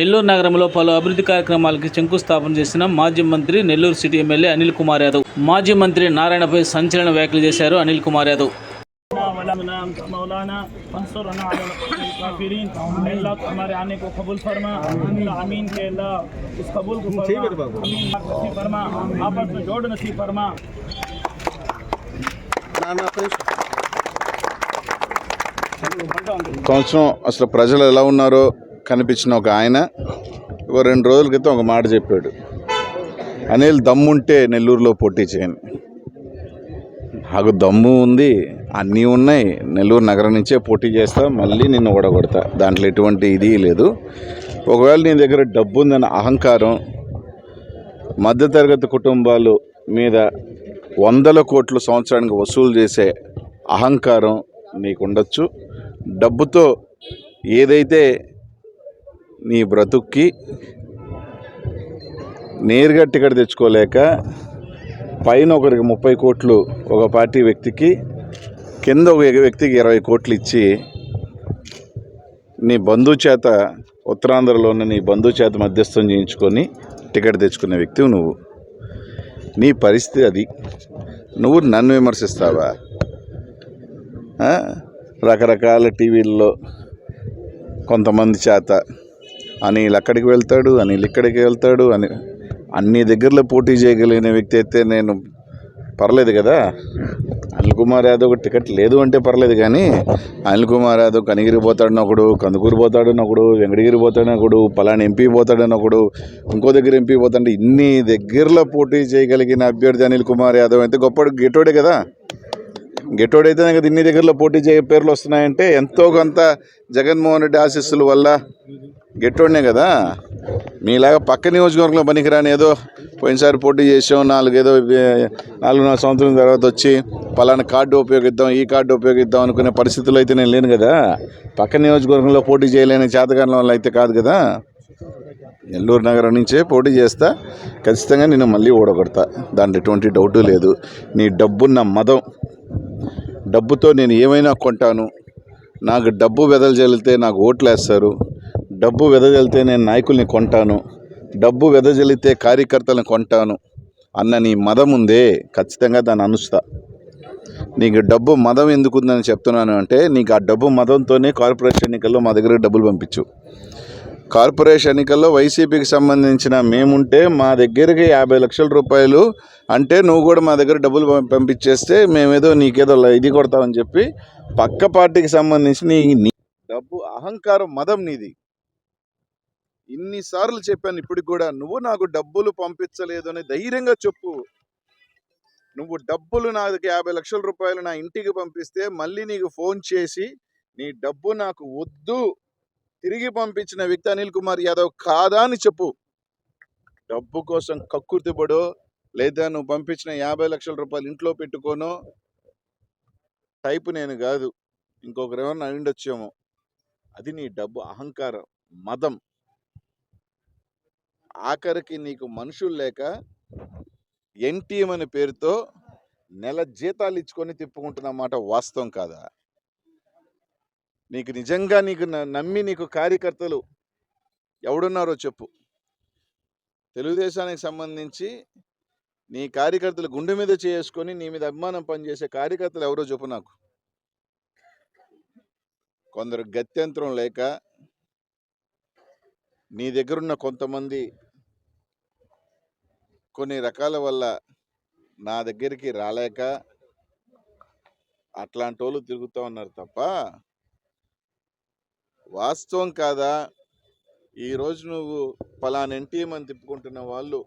నెల్లూరు నగరంలో పలు అభివృద్ధి కార్యక్రమాలకి శంకుస్థాపన చేసిన మాజీ మంత్రి నెల్లూరు సిటీ ఎమ్మెల్యే అనిల్ కుమార్ యాదవ్. మాజీ మంత్రి నారాయణపై సంచలన వ్యాఖ్యలు చేశారు అనిల్ కుమార్ యాదవ్. సంవత్సరం అసలు ప్రజలు ఎలా ఉన్నారో కనిపించిన ఒక ఆయన ఒక రెండు రోజుల క్రితం ఒక మాట చెప్పాడు. అనిల్ దమ్ముంటే నెల్లూరులో పోటీ చేయను నాకు దమ్ము ఉంది అన్నీ ఉన్నాయి నెల్లూరు నగరం నుంచే పోటీ చేస్తా మళ్ళీ నిన్ను ఓడగొడతా. దాంట్లో ఎటువంటి ఇది లేదు. ఒకవేళ నీ దగ్గర డబ్బు ఉందన్న అహంకారం మధ్యతరగతి కుటుంబాలు మీద వందల కోట్లు సంవత్సరానికి వసూలు చేసే అహంకారం నీకు ఉండొచ్చు డబ్బుతో ఏదైతే నీ బ్రతుక్కి నేరుగా టికెట్ తెచ్చుకోలేక పైన ఒకరికి ముప్పై కోట్లు ఒక పార్టీ వ్యక్తికి కింద ఒక వ్యక్తికి ఇరవై కోట్లు ఇచ్చి నీ బంధువు చేత ఉత్తరాంధ్రలో ఉన్న నీ బంధువు చేత మధ్యస్థం చేయించుకొని టికెట్ తెచ్చుకునే వ్యక్తివి నువ్వు. నీ పరిస్థితి అది. నువ్వు నన్ను విమర్శిస్తావా? రకరకాల టీవీల్లో కొంతమంది చేత అనిల్ అక్కడికి వెళ్తాడు అనిల్ ఇక్కడికి వెళ్తాడు అని అన్ని దగ్గరలో పోటీ చేయగలిగిన వ్యక్తి అయితే నేను పర్లేదు కదా? అనిల్ కుమార్ యాదవ్ టికెట్ లేదు అంటే పర్లేదు కానీ అనిల్ కుమార్ యాదవ్ కనిగిరి పోతాడనొకడు కందుకూరు పోతాడనొకడు వెంకటగిరి పోతాడనొకడు పలానా ఎంపీ పోతాడని ఒకడు ఇంకో దగ్గర ఎంపీ పోతాడంటే ఇన్ని దగ్గరలో పోటీ చేయగలిగిన అభ్యర్థి అనిల్ కుమార్ యాదవ్ అయితే గొప్ప గెటోడే కదా? గెటోడైతే నాకు ఇన్ని దగ్గరలో పోటీ చేయ పేర్లు వస్తున్నాయంటే ఎంతో కొంత జగన్మోహన్ రెడ్డి ఆశీస్సుల వల్ల గెట్టోడనే కదా. మీలాగా పక్క నియోజకవర్గంలో పనికిరాని ఏదో పోయినసారి పోటీ చేసాం నాలుగేదో నాలుగు నాలుగు సంవత్సరం తర్వాత వచ్చి పలానా కార్డు ఉపయోగిద్దాం ఈ కార్డు ఉపయోగిద్దాం అనుకునే పరిస్థితులు అయితే నేను లేను కదా. పక్క నియోజకవర్గంలో పోటీ చేయలేని చేతకారణం వల్ల అయితే కాదు కదా. నెల్లూరు నగరం నుంచే పోటీ చేస్తా ఖచ్చితంగా నేను మళ్ళీ ఓడగొడతా. దాంట్లో ఎటువంటి డౌటు లేదు. నీ డబ్బున్న మదం డబ్బుతో నేను ఏమైనా కొంటాను నాకు డబ్బు వెదజల్లితే నాకు ఓట్లు వేస్తారు డబ్బు వెదజల్లితే నేను నాయకుల్ని కొంటాను డబ్బు వెదజల్లితే కార్యకర్తలను కొంటాను అన్న నీ మదం ఉందే ఖచ్చితంగా దాన్ని అనుస్తా. నీకు డబ్బు మదం ఎందుకు ఉందని చెప్తున్నాను అంటే నీకు ఆ డబ్బు మదంతోనే కార్పొరేషన్ ఎన్నికల్లో మా దగ్గర డబ్బులు పంపించు. కార్పొరేషన్ ఎన్నికల్లో వైసీపీకి సంబంధించిన మేముంటే మా దగ్గరికి యాభై లక్షల రూపాయలు అంటే నువ్వు కూడా మా దగ్గర డబ్బులు పంపించేస్తే మేమేదో నీకేదో ఇది కొడతామని చెప్పి పక్క పార్టీకి సంబంధించిన డబ్బు అహంకారం మదం నీది. ఇన్నిసార్లు చెప్పాను ఇప్పటికి కూడా నువ్వు నాకు డబ్బులు పంపించలేదు అని ధైర్యంగా చెప్పు. నువ్వు డబ్బులు నాకు యాభై లక్షల రూపాయలు నా ఇంటికి పంపిస్తే మళ్ళీ నీకు ఫోన్ చేసి నీ డబ్బు నాకు వద్దు. తిరిగి పంపించిన వ్యక్తి అనిల్ కుమార్ యాదవ్ కాదా అని చెప్పు. డబ్బు కోసం కక్కుర్తిపడు లేదా నువ్వు పంపించిన యాభై లక్షల రూపాయలు ఇంట్లో పెట్టుకోను. టైపు నేను కాదు. ఇంకొకరు ఏమన్నా అయిండొచ్చేమో అది నీ డబ్బు అహంకారం మదం. ఆఖరికి నీకు మనుషులు లేక ఎన్టీఎం అనే పేరుతో నెల జీతాలు ఇచ్చుకొని తిప్పుకుంటున్నమాట వాస్తవం కాదా? నీకు నిజంగా నీకు న- నమ్మి నీకు కార్యకర్తలు ఎవడున్నారో చెప్పు. తెలుగుదేశానికి సంబంధించి నీ కార్యకర్తలు గుండె మీద చేసుకొని నీ మీద అభిమానం పనిచేసే కార్యకర్తలు ఎవరో చెప్పు నాకు. కొందరు గత్యంతరం లేక నీ దగ్గరున్న కొంతమంది కొన్ని రకాల వల్ల నా దగ్గరికి రాలేక అట్లాంటి వాళ్ళు తిరుగుతూ ఉన్నారు తప్ప వాస్తవం కాదా? ఈరోజు నువ్వు పలానా ఎన్టీఎం అని తిప్పుకుంటున్న వాళ్ళు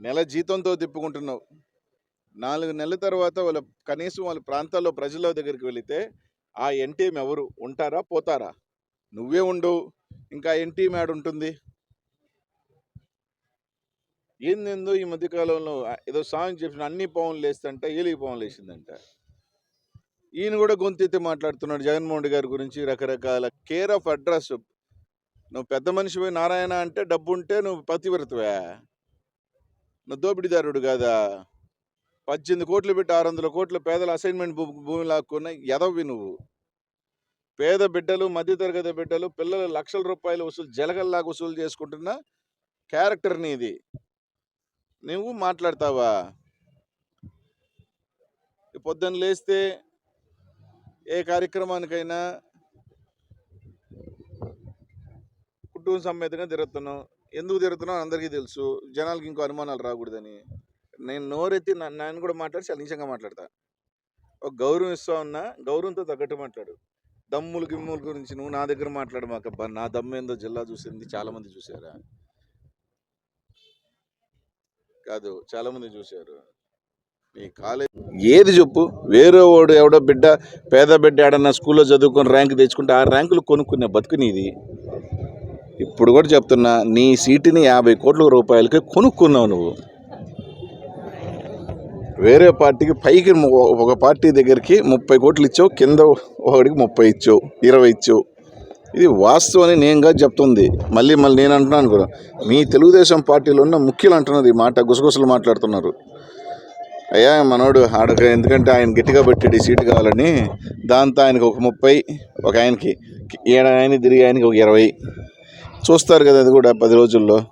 నెల జీతంతో తిప్పుకుంటున్నావు. నాలుగు నెలల తర్వాత వాళ్ళ కనీసం వాళ్ళ ప్రాంతాల్లో ప్రజల దగ్గరికి వెళితే ఆ ఎన్టీఎం ఎవరు? ఉంటారా? పోతారా? నువ్వే ఉండు. ఇంకా ఎన్టీఎం యాడ్ ఉంటుంది ఏందేందో ఈ మధ్యకాలంలో ఏదో సాంగ్ చెప్పిన అన్ని పవన్లు వేస్తంట ఏలిగి పవన్లు వేసిందంట ఈయన కూడా గొంతెత్తి మాట్లాడుతున్నాడు జగన్మోహన్ రెడ్డి గారి గురించి రకరకాల కేర్ ఆఫ్ అడ్రస్ నువ్వు పెద్ద మనిషిపోయి నారాయణ అంటే డబ్బు ఉంటే నువ్వు పతివ్రతవే. నువ్వు దోపిడీదారుడు కాదా? పద్దెనిమిది కోట్లు పెట్టి ఆరు వందల కోట్ల పేదల అసైన్మెంట్ భూమి లాక్కున్న ఎదవి నువ్వు. పేద బిడ్డలు మధ్యతరగతి బిడ్డలు పిల్లలు లక్షల రూపాయలు వసూలు జలగల్లాగా వసూలు చేసుకుంటున్న క్యారెక్టర్ నీది. నువ్వు మాట్లాడతావా? పొద్దున్న లేస్తే ఏ కార్యక్రమానికైనా కుటుంబ సమేతంగా తిరుగుతున్నాం. ఎందుకు తిరుగుతున్నాం? అందరికీ తెలుసు. జనాలకి ఇంకో అనుమానాలు రాకూడదని. నేను నోరెత్తి నన్ను నేను కూడా మాట్లాడి చలించంగా మాట్లాడతా. ఒక గౌరవం ఇస్తా ఉన్నా గౌరవంతో తగ్గట్టు మాట్లాడు. దమ్ములు గిమ్ముల గురించి నువ్వు నా దగ్గర మాట్లాడు మాకబ్బా నా దమ్ము ఏందో జిల్లా చూసింది చాలామంది చూసారా కాదు చాలామంది చూశారు. నీ కాలేజ్ ఏది చెప్పు? వేరే వాడు ఎవడో బిడ్డ పేద బిడ్డ ఏడన్నా స్కూల్లో చదువుకొని ర్యాంక్ తెచ్చుకుంటే ఆ ర్యాంకులు కొనుక్కునే బతుకు నీది. ఇప్పుడు కూడా చెప్తున్నా నీ సీటుని యాభై కోట్ల రూపాయలకి కొనుక్కున్నావు నువ్వు. వేరే పార్టీకి పైకి ఒక పార్టీ దగ్గరికి ముప్పై కోట్లు ఇచ్చావు కింద ఒకడికి ముప్పై ఇచ్చావు ఇరవై ఇచ్చావు. ఇది వాస్తవం అని నేనుగా చెప్తుంది. మళ్ళీ మళ్ళీ నేను అంటున్నాను కూడా. మీ తెలుగుదేశం పార్టీలో ఉన్న ముఖ్యులు అంటున్నది మాట గుసగుసలు మాట్లాడుతున్నారు. అయ్యా మనోడు ఆడక ఎందుకంటే ఆయన గట్టిగా పెట్టాడు ఈ సీటు కావాలని. దాంతో ఆయనకు ఒక ముప్పై ఒక ఆయనకి. ఏడు ఆయన తిరిగి ఆయనకి ఒక ఇరవై. చూస్తారు కదా అది కూడా పది రోజుల్లో.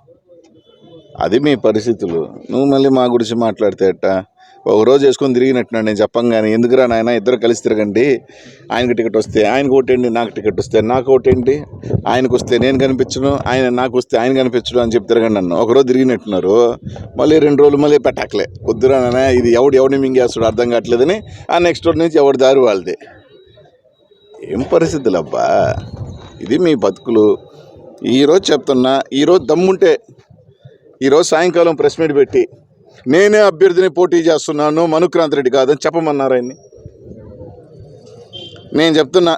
అది మీ పరిస్థితులు. నువ్వు మళ్ళీ మా గురించి మాట్లాడితే ఎట్టా? ఒక రోజు వేసుకొని తిరిగినట్టున్నాడు. నేను చెప్పంగానే ఎందుకురా నాయన ఇద్దరు కలిసి తిరగండి. ఆయనకి టికెట్ వస్తే ఆయనకు ఓటేండి నాకు టికెట్ వస్తే నాకు ఓటేంటి ఆయనకు వస్తే నేను కనిపించను ఆయన నాకు వస్తే ఆయన కనిపించడు అని చెప్పి తిరగండి నన్ను ఒకరోజు తిరిగినట్టున్నారు. మళ్ళీ రెండు రోజులు మళ్ళీ పెట్టాకలే. వద్దురా నాయన ఇది ఎవడు ఎవడిని మింగేస్తాడు అర్థం కావట్లేదని ఆ నెక్స్ట్ రోజు నుంచి ఎవరి దారి వాళ్ళది. ఏం పరిస్థితులు అబ్బా ఇది మీ బతుకులు. ఈరోజు చెప్తున్నా ఈరోజు దమ్ముంటే ఈరోజు సాయంకాలం ప్రెస్ మీట్ పెట్టి నేనే అభ్యర్థిని పోటీ చేస్తున్నాను మనుక్రాంత్ రెడ్డి కాదని చెప్పమన్నారు ఆయన్ని. నేను చెప్తున్నా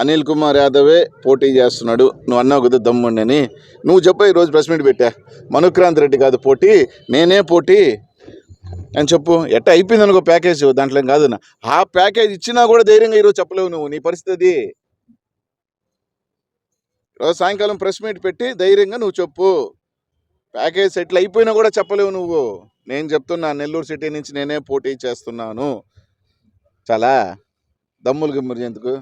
అనిల్ కుమార్ యాదవే పోటీ చేస్తున్నాడు నువ్వు అన్నావు కదా దమ్ముండి అని నువ్వు చెప్పు ఈరోజు ప్రెస్ మీట్ పెట్టా. మనుక్రాంత్ రెడ్డి కాదు పోటీ నేనే పోటీ అని చెప్పు. ఎట్ట అయిపోయింది అనుకో ప్యాకేజ్ దాంట్లో ఏం కాదు నా. ఆ ప్యాకేజ్ ఇచ్చినా కూడా ధైర్యంగా ఈరోజు చెప్పలేవు నువ్వు నీ పరిస్థితి అది. రోజు సాయంకాలం ప్రెస్ మీట్ పెట్టి ధైర్యంగా నువ్వు చెప్పు. ప్యాకేజ్ సెటిల్ అయిపోయినా కూడా చెప్పలేవు నువ్వు. నేను చెప్తున్నా నెల్లూరు సిటీ నుంచి నేనే పోటీ చేస్తున్నాను. చాలా? దమ్ములు గిమ్ములు ఎందుకు?